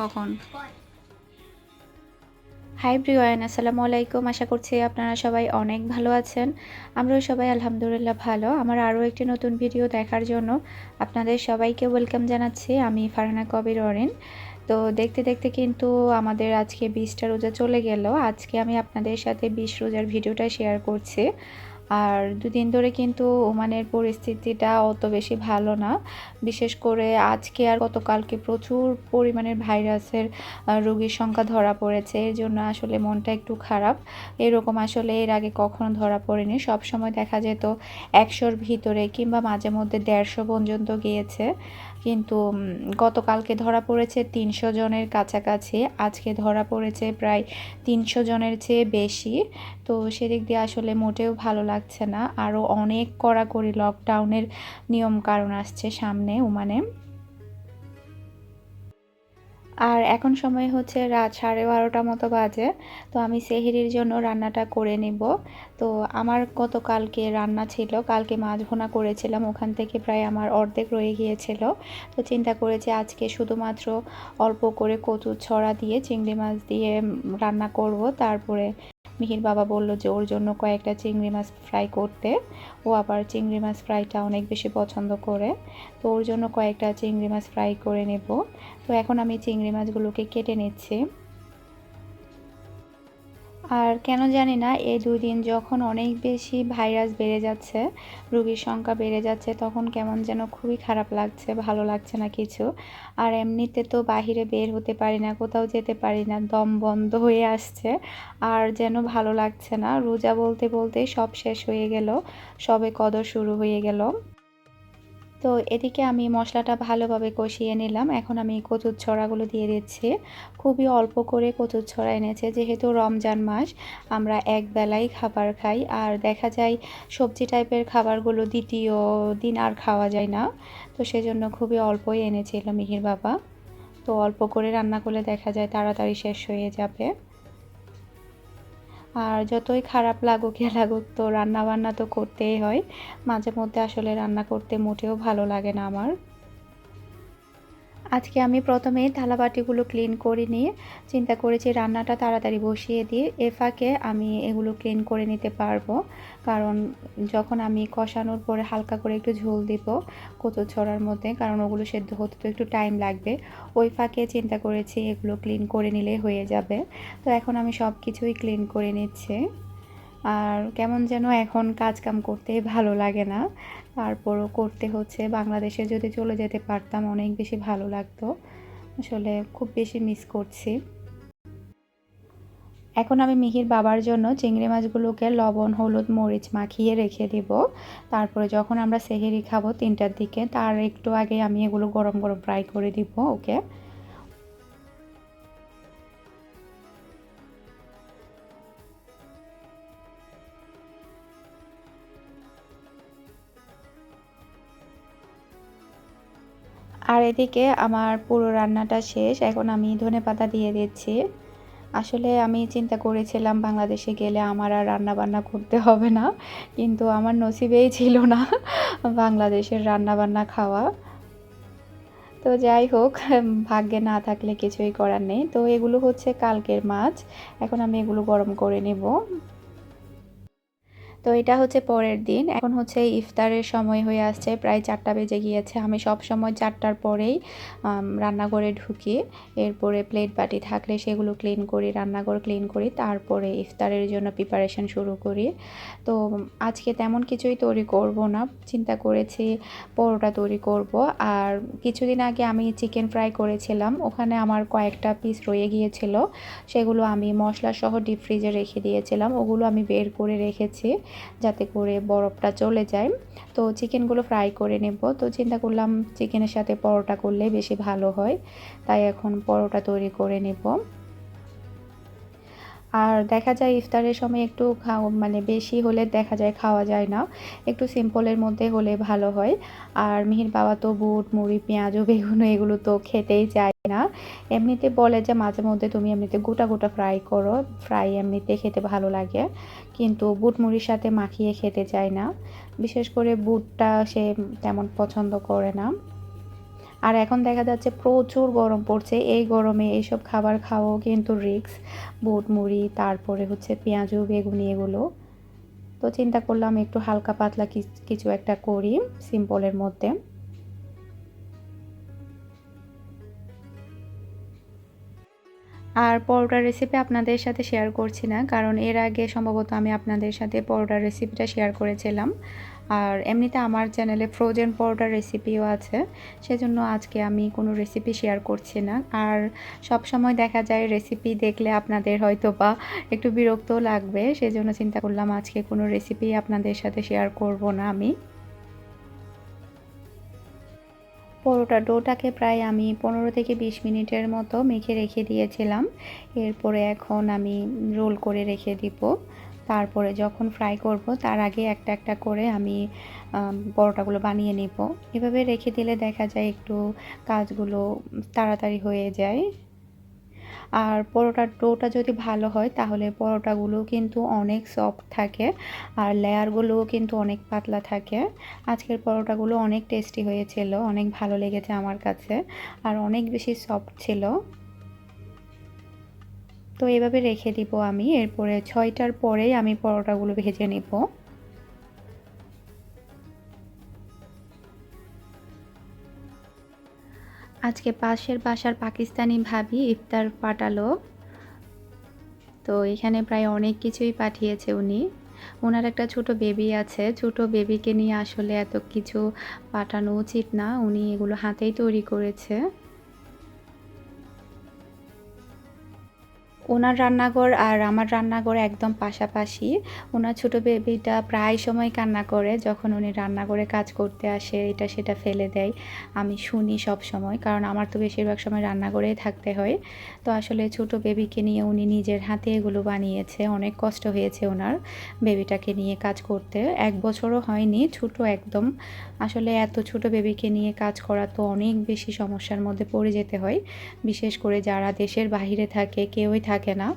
কখন? হাই ব্রিওয়ান আসসালামু আলাইকুম। আশা করছি আপনারা সবাই অনেক ভালো আছেন। আমরাও সবাই আলহামদুলিল্লাহ ভালো। আমার আরও একটি নতুন ভিডিও দেখার জন্য আপনাদের সবাইকে ওয়েলকাম জানাচ্ছি। আমি ফারহানা কবির অরেন। তো দেখতে দেখতে কিন্তু আমাদের আজকে বিশটা রোজা চলে গেল। আজকে আমি আপনাদের সাথে বিশ রোজার ভিডিওটা শেয়ার করছি। আর দুদিন ধরে কিন্তু ওমানের পরিস্থিতিটা অত বেশি ভালো না। বিশেষ করে আজকে আর গতকালকে প্রচুর পরিমাণের ভাইরাসের রোগীর সংখ্যা ধরা পড়েছে। এর জন্য আসলে মনটা একটু খারাপ। এরকম আসলে এর আগে কখনো ধরা পড়েনি। সব সময় দেখা যেত একশোর ভিতরে কিংবা মাঝে মধ্যে দেড়শো পর্যন্ত গিয়েছে। কিন্তু গতকালকে ধরা পড়েছে তিনশো জনের কাছাকাছি। আজকে ধরা পড়েছে প্রায় তিনশো জনের চেয়ে বেশি। তো সেদিক দিয়ে আসলে মোটেও ভালো লাগছে না। আরও অনেক কড়াকড়ি লকডাউনের নিয়ম কারণ আসছে সামনে ওমানে আর এখন সময় হচ্ছে রাত সাড়ে বারোটা মতো বাজে, তো আমি সেহেরির জন্য রান্নাটা করে নেব। তো আমার গতকালকে রান্না ছিল, কালকে মাছ ভোনা করেছিলাম, ওখান থেকে প্রায় আমার অর্ধেক রয়ে গিয়েছিল। তো চিন্তা করেছি আজকে শুধুমাত্র অল্প করে কচু ছড়া দিয়ে চিংড়ি মাছ দিয়ে রান্না করব, তারপরে মিহির বাবা বলল যে, ওর জন্য কয়েকটা চিংড়ি মাছ ফ্রাই করতে। ও আবার চিংড়ি মাছ ফ্রাইটা অনেক বেশি পছন্দ করে। তো ওর জন্য কয়েকটা চিংড়ি মাছ ফ্রাই করে নেব। তো এখন আমি চিংড়ি মাছগুলোকে কেটে নিচ্ছি। আর কেন জানি না, এই দুই দিন যখন অনেক বেশি ভাইরাস বেড়ে যাচ্ছে, রোগীর সংখ্যা বেড়ে যাচ্ছে, তখন কেমন যেন খুবই খারাপ লাগছে, ভালো লাগছে না কিছু। আর এমনিতে তো বাহিরে বের হতে পারি না, কোথাও যেতে পারি না, দম বন্ধ হয়ে আসছে। আর যেন ভালো লাগছে না, রোজা বলতে বলতে সব শেষ হয়ে গেল, সবে কদর শুরু হয়ে গেল। তো এদিকে আমি মশলাটা ভালোভাবে কষিয়ে নিলাম। এখন আমি কচুর ছড়াগুলো দিয়ে দিচ্ছি। খুবই অল্প করে কচুর ছড়া এনেছে। যেহেতু রমজান মাস, আমরা এক বেলাই খাবার খাই। আর দেখা যায় সবজি টাইপের খাবারগুলো দ্বিতীয় দিন আর খাওয়া যায় না। তো সেজন্য খুবই অল্পই এনেছিল মিহির বাবা। তো অল্প করে রান্না করলে দেখা যায় তাড়াতাড়ি শেষ হয়ে যাবে। আর যতই খারাপ লাগুক ইয়া লাগুক, তো রান্না বান্না তো করতেই হয়। মাঝে মধ্যে আসলে রান্না করতে মোটেও ভালো লাগে না আমার। আজকে আমি প্রথমে থালাবাটিগুলো ক্লিন করে নিয়ে চিন্তা করেছি রান্নাটা তাড়াতাড়ি বসিয়ে দিয়ে এ ফাঁকে আমি এগুলো ক্লিন করে নিতে পারব। কারণ যখন আমি কষানোর পরে হালকা করে একটু ঝোল দিব কচু ছড়ার মধ্যে, কারণ ওগুলো সেদ্ধ হতে তো একটু টাইম লাগবে, ওই ফাঁকে চিন্তা করেছি এগুলো ক্লিন করে নিলে হয়ে যাবে। তো এখন আমি সব কিছুই ক্লিন করে নিচ্ছি। আর কেমন যেন এখন কাজ কাম করতে ভালো লাগে না। তারপরও করতে হচ্ছে। বাংলাদেশে যদি চলে যেতে পারতাম, অনেক বেশি ভালো লাগতো। আসলে খুব বেশি মিস করছি। এখন আমি মিহির বাবার জন্য চিংড়ি মাছগুলোকে লবণ, হলুদ, মরিচ মাখিয়ে রেখে দিব। তারপরে যখন আমরা সেহেরি খাব তিনটার দিকে, তার একটু আগে আমি এগুলো গরম গরম ফ্রাই করে দিব, ওকে? আর এদিকে আমার পুরো রান্নাটা শেষ। এখন আমি ধনে পাতা দিয়ে দিচ্ছি। আসলে আমি চিন্তা করেছিলাম বাংলাদেশে গেলে আমার আর রান্না বান্না করতে হবে না, কিন্তু আমার নসিবেই ছিল না বাংলাদেশের রান্না বান্না খাওয়া। তো যাই হোক, ভাগ্যে না থাকলে কিছুই করার নেই। তো এগুলো হচ্ছে কালকের মাছ। এখন আমি এগুলো গরম করে নেব। তো এটা হচ্ছে পরের দিন। এখন হচ্ছে ইফতারের সময় হয়ে আসছে, প্রায় চারটা বেজে গিয়েছে। আমি সব সময় চারটার পরেই রান্নাঘরে ঢুকি। এরপরে প্লেট বাটি থাকলে সেগুলো ক্লিন করি, রান্নাঘর ক্লিন করি, তারপরে ইফতারের জন্য প্রিপারেশন শুরু করি। তো আজকে তেমন কিছুই তৈরি করব না। চিন্তা করেছি পরোটা তৈরি করব। আর কিছুদিন আগে আমি চিকেন ফ্রাই করেছিলাম। ওখানে আমার কয়েকটা পিস রয়ে গিয়েছিল। সেগুলো আমি মশলা সহ ডিপ ফ্রিজে রেখে দিয়েছিলাম। ওগুলো আমি বের করে রেখেছি। যাতে করে বরফটা চলে যায়। তো চিকেনগুলো ফ্রাই করে নেব। তো চিন্তা করলাম চিকেনের সাথে পরোটা করলে বেশি ভালো হয়। তাই এখন পরোটা তৈরি করে নেব। আর দেখা যায় ইফতারের সময় একটু মানে বেশি হলে দেখা যায় খাওয়া যায় না। একটু সিম্পলের মধ্যে হলে ভালো হয়। আর মিহির বাবা তো বুট, মুড়ি পেঁয়াজও বেগুন এগুলো তো খেতেই চায় না। এমনিতে বলে যে মাঝে মধ্যে তুমি এমনিতে গোটা গোটা ফ্রাই করো। ফ্রাই এমনিতে খেতে ভালো লাগে। কিন্তু বুট, মুড়ির সাথে মাখিয়ে খেতে চায় না। বিশেষ করে বুটটা সে তেমন পছন্দ করে না। আর এখন দেখা যাচ্ছে প্রচুর গরম পড়ছে। এই গরমে এইসব খাবার খাওয়াও কিন্তু রিক্স বুট মুড়ি, তারপরে হচ্ছে পেঁয়াজু, বেগুনি এগুলো। তো চিন্তা করলাম একটু হালকা পাতলা কিছু একটা করি সিম্পলের মধ্যে। আর পরোটার রেসিপি আপনাদের সাথে শেয়ার করছি না, কারণ এর আগে সম্ভবত আমি আপনাদের সাথে পরোটার রেসিপিটা শেয়ার করেছিলাম। আর এমনিতে আমার চ্যানেলে ফ্রোজেন পরোটার রেসিপিও আছে, সেজন্য আজকে আমি কোনো রেসিপি শেয়ার করছি না। আর সব সময় দেখা যায় রেসিপি দেখলে আপনাদের হয়তো বা একটু বিরক্ত লাগবে, সেজন্য চিন্তা করলাম আজকে কোনো রেসিপি আপনাদের সাথে শেয়ার করব না আমি। পরোটা ডোটাকে প্রায় আমি পনেরো থেকে বিশ মিনিটের মতো মেখে রেখে দিয়েছিলাম। এরপরে এখন আমি রোল করে রেখে দিব। তারপরে যখন ফ্রাই করব, তার আগে একটা একটা করে আমি পরোটাগুলো বানিয়ে নেব। এভাবে রেখে দিলে দেখা যায় একটু কাজগুলো তাড়াতাড়ি হয়ে যায়। আর পরোটার ডোটা যদি ভালো হয়, তাহলে পরোটাগুলো কিন্তু অনেক সফট থাকে আর লেয়ারগুলোও কিন্তু অনেক পাতলা থাকে। আজকের পরোটাগুলো অনেক টেস্টি হয়েছিল, অনেক ভালো লেগেছে আমার কাছে আর অনেক বেশি সফট ছিল। তো এভাবে রেখে দিব আমি। এরপরে ছয়টার পরেই আমি পরোটাগুলো ভেজে নেব। আজকে পাশের বাসার পাকিস্তানি ভাবি ইফতার পাঠালো। তো এখানে প্রায় অনেক কিছুই পাঠিয়েছে উনি। ওনার একটা ছোট বেবি আছে। ছোট বেবিকে নিয়ে আসলে এত কিছু পাঠানো উচিত না। উনি এগুলো হাতেই তৈরি করেছে। ওনার রান্নাঘর আর আমার রান্নাঘর একদম পাশাপাশি। ওনার ছোটো বেবিটা প্রায় সময় কান্না করে, যখন উনি রান্নাঘরে কাজ করতে আসে, এটা সেটা ফেলে দেয়। আমি শুনি সব সময়, কারণ আমার তো বেশিরভাগ সময় রান্নাঘরেই থাকতে হয়। তো আসলে ছোট বেবিকে নিয়ে উনি নিজের হাতে এগুলো বানিয়েছে, অনেক কষ্ট হয়েছে ওনার বেবিটাকে নিয়ে কাজ করতে। এক বছরও হয়নি, ছোট একদম। আসলে এত ছোট বেবিকে নিয়ে কাজ করা তো অনেক বেশি সমস্যার মধ্যে পড়ে যেতে হয়। বিশেষ করে যারা দেশের বাহিরে থাকে, কেউই থাকে থাকে না।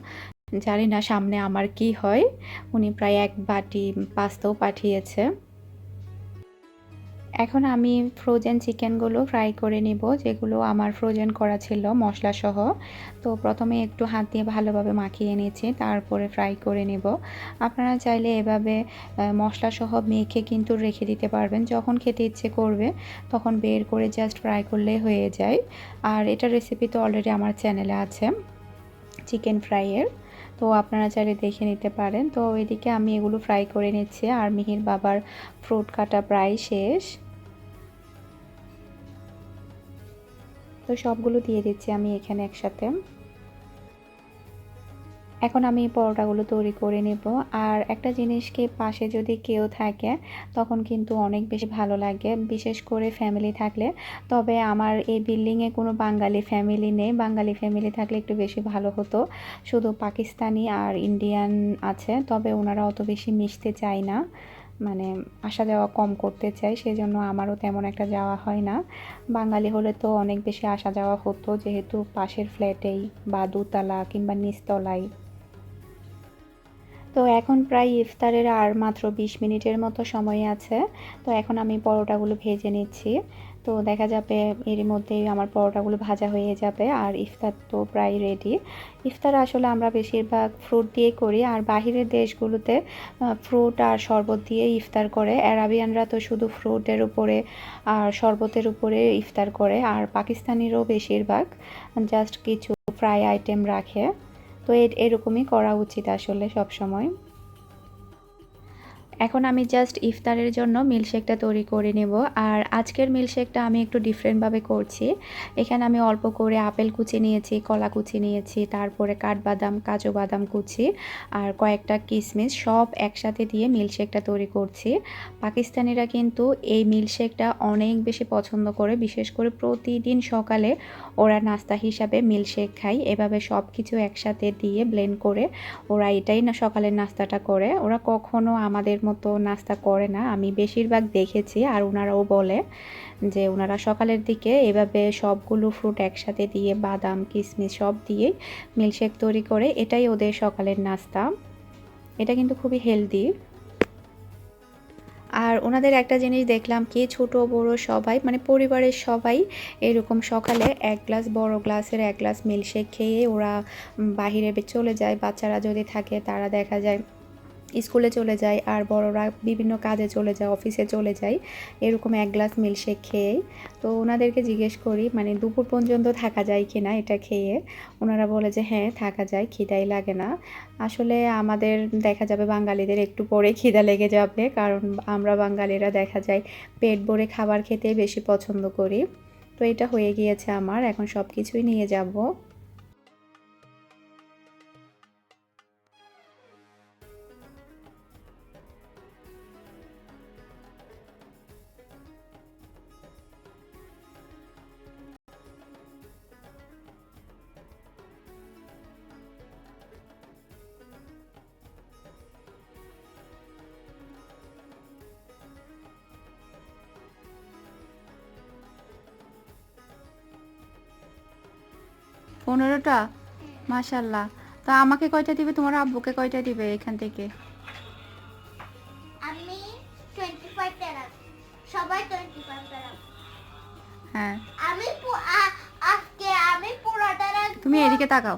জানি না সামনে আমার কি হয়। উনি প্রায় এক বাটি পাস্তাও পাঠিয়েছে। এখন আমি ফ্রোজেন চিকেনগুলো ফ্রাই করে নিব, যেগুলো আমার ফ্রোজেন করা ছিল মশলা সহ তো প্রথমে একটু হাত দিয়ে ভালোভাবে মাখিয়ে নিয়েছি, তারপরে ফ্রাই করে নেব। আপনারা চাইলে এভাবে মশলা সহ মেখে কিন্তু রেখে দিতে পারবেন। যখন খেতে ইচ্ছে করবে, তখন বের করে জাস্ট ফ্রাই করলে হয়ে যায়। আর এটা রেসিপি তো অলরেডি আমার চ্যানেলে আছে। চিকেন ফ্রাইয়ের তো আপনারা চাইলে দেখে নিতে পারেন। তো এদিকে আমি এগুলো ফ্রাই করে নিচ্ছি। আর মিহির বাবার ফ্রুট কাটা প্রায় শেষ। তো সবগুলো দিয়ে দিচ্ছি আমি এখানে একসাথে। এখন আমি পরোটাগুলো তৈরি করে নেব। আর একটা জিনিসকে পাশে যদি কেউ থাকে, তখন কিন্তু অনেক বেশি ভালো লাগে, বিশেষ করে ফ্যামিলি থাকলে। তবে আমার এই বিল্ডিংয়ে কোনো বাঙালি ফ্যামিলি নেই। বাঙালি ফ্যামিলি থাকলে একটু বেশি ভালো হতো। শুধু পাকিস্তানি আর ইন্ডিয়ান আছে, তবে ওনারা অত বেশি মিশতে চায় না। মানে আসা যাওয়া কম করতে চাই সেই জন্য আমারও তেমন একটা যাওয়া হয় না। বাঙালি হলে তো অনেক বেশি আসা যাওয়া হতো, যেহেতু পাশের ফ্ল্যাটেই বা দুতলা কিংবা নিচতলায়। তো এখন প্রায় ইফতারের আর মাত্র বিশ মিনিটের মতো সময় আছে। তো এখন আমি পরোটাগুলো ভেজে নিচ্ছি। তো দেখা যাবে এর মধ্যেই আমার পরোটাগুলো ভাজা হয়ে যাবে আর ইফতার তো প্রায় রেডি ইফতার আসলে আমরা বেশিরভাগ ফ্রুট দিয়ে করি আর বাহিরের দেশগুলোতে ফ্রুট আর শরবত দিয়ে ইফতার করে। অ্যারাবিয়ানরা তো শুধু ফ্রুটের উপরে আর শরবতের উপরে ইফতার করে আর পাকিস্তানিরও বেশিরভাগ, জাস্ট কিছু ফ্রাই আইটেম রাখে। তো এরকমই করা উচিত আসলে সব সময়। এখন আমি জাস্ট ইফতারের জন্য মিল্কশেকটা তৈরি করে নেব। আর আজকের মিল্কশেকটা আমি একটু ডিফারেন্টভাবে করছি। এখানে আমি অল্প করে আপেল কুচি নিয়েছি, কলা কুচি নিয়েছি, তারপরে কাঠবাদাম, কাজু বাদাম কুচি আর কয়েকটা কিশমিশ সব একসাথে দিয়ে মিল্কশেকটা তৈরি করছি। পাকিস্তানিরা কিন্তু এই মিল্কশেকটা অনেক বেশি পছন্দ করে। বিশেষ করে প্রতিদিন সকালে ওরা নাস্তা হিসাবে মিল্কশেক খায়। এভাবে সব কিছু একসাথে দিয়ে ব্লেন্ড করে ওরা এটাই না সকালের নাস্তাটা করে। ওরা কখনো আমাদের মতো নাস্তা করে না। আমি বেশিরভাগ দেখেছি আর ওনারাও বলে যে ওনারা সকালের দিকে এভাবে সবগুলো ফ্রুট একসাথে দিয়ে বাদাম কিশমিশ সব দিয়ে মিল্কশেক তৈরি করে এটাই ওদের সকালের নাস্তা। এটা কিন্তু খুবই হেলদি আর ওনাদের একটা জিনিস দেখলাম কি ছোট, বড় সবাই মানে পরিবারের সবাই এরকম সকালে এক গ্লাস বড় গ্লাসের এক গ্লাস মিল্কশেক খেয়ে ওরা বাহিরে চলে যায়। বাচ্চারা যদি থাকে তারা দেখা যায় স্কুলে চলে যায় আর বড়রা বিভিন্ন কাজে চলে যায়, অফিসে চলে যায় এরকম এক গ্লাস মিল্কশেক খেয়েই। তো ওনাদেরকে জিজ্ঞেস করি মানে দুপুর পর্যন্ত থাকা যায় কি না এটা খেয়ে? ওনারা বলে যে হ্যাঁ থাকা যায়, খিদাই লাগে না। আসলে আমাদের দেখা যাবে বাঙালিদের একটু পরে খিদা লেগে যাবে, কারণ আমরা বাঙালিরা দেখা যায় পেট ভরে খাবার খেতে বেশি পছন্দ করি। তো এটা হয়ে গিয়েছে আমার, এখন সব কিছুই নিয়ে যাব। পনেরোটা? মাশাল্লাহ তা আমাকে কয়টা দিবে? তোমার আব্বুকে কয়টা দিবে এখান থেকে? আমি সবাই হ্যাঁ। আমি আজকে আমি পুরোটা তুমি এদিকে তাকাও।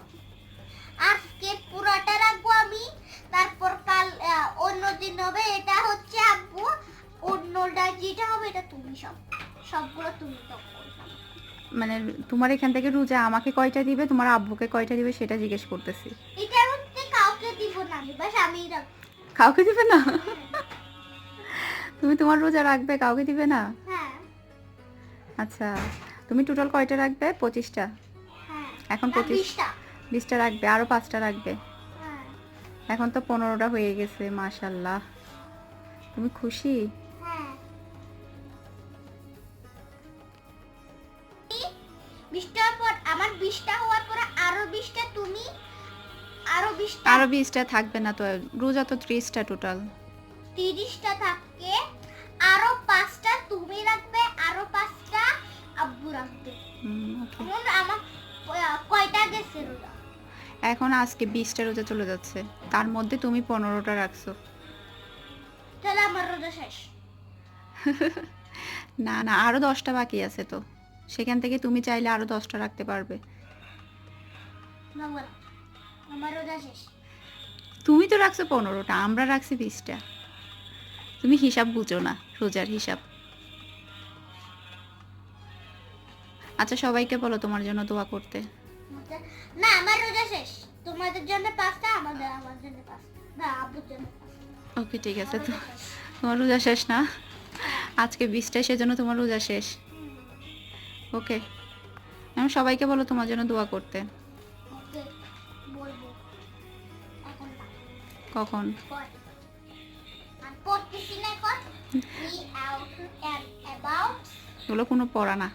মানে তোমার এখান থেকে রোজা আমাকে কয়টা দিবে তোমার আব্বুকে কয়টা দিবে সেটা জিজ্ঞেস করতেছি। কাউকে দিব না তুমি তোমার রোজা রাখবে কাউকে দিবে না? হ্যাঁ। আচ্ছা তুমি টোটাল কয়টা রাখবে? পঁচিশটা? হ্যাঁ। এখন পঁচিশ বিশটা। বিশটা রাখবে আরও পাঁচটা রাখবে। হ্যাঁ। এখন তো পনেরোটা হয়ে গেছে মাশাল্লাহ। তুমি খুশি? আরও বিশটা থাকবে না তো রোজা তো ত্রিশটা টোটাল তিরিশটা থাকে আরও পাঁচটা তুমি রাখবে আরও পাঁচটা আব্বু রাখবে। এখন আমার কয়টা গেছে রোজা? এখন আজকে বিশটা রোজা চলে যাচ্ছে তার মধ্যে তুমি পনেরোটা রাখছো। তাহলে আমার রোজা শেষ। না না আরও দশটা বাকি আছে তো সেখান থেকে তুমি চাইলে আরও দশটা রাখতে পারবে। আমার রোজা শেষ। তুমি তো রাখছো পনেরোটা আমরা রাখছি বিশটা। তুমি হিসাব বুঝো না রোজার হিসাব। আচ্ছা সবাইকে বলো তোমার জন্য দোয়া করতে। না আমার রোজা শেষ। তোমাদের জন্য পাঁচটা আমাদের আমার জন্য পাঁচটা। না আব্বুর জন্য পাঁচটা। ওকে ঠিক আছে তো। তোমার রোজা শেষ না? আজকে বিশটা সেজন্য তোমার রোজা শেষ। ওকে। আমি সবাইকে বলো তোমার জন্য দোয়া করতে। About এগুলো কোনো পড়া না।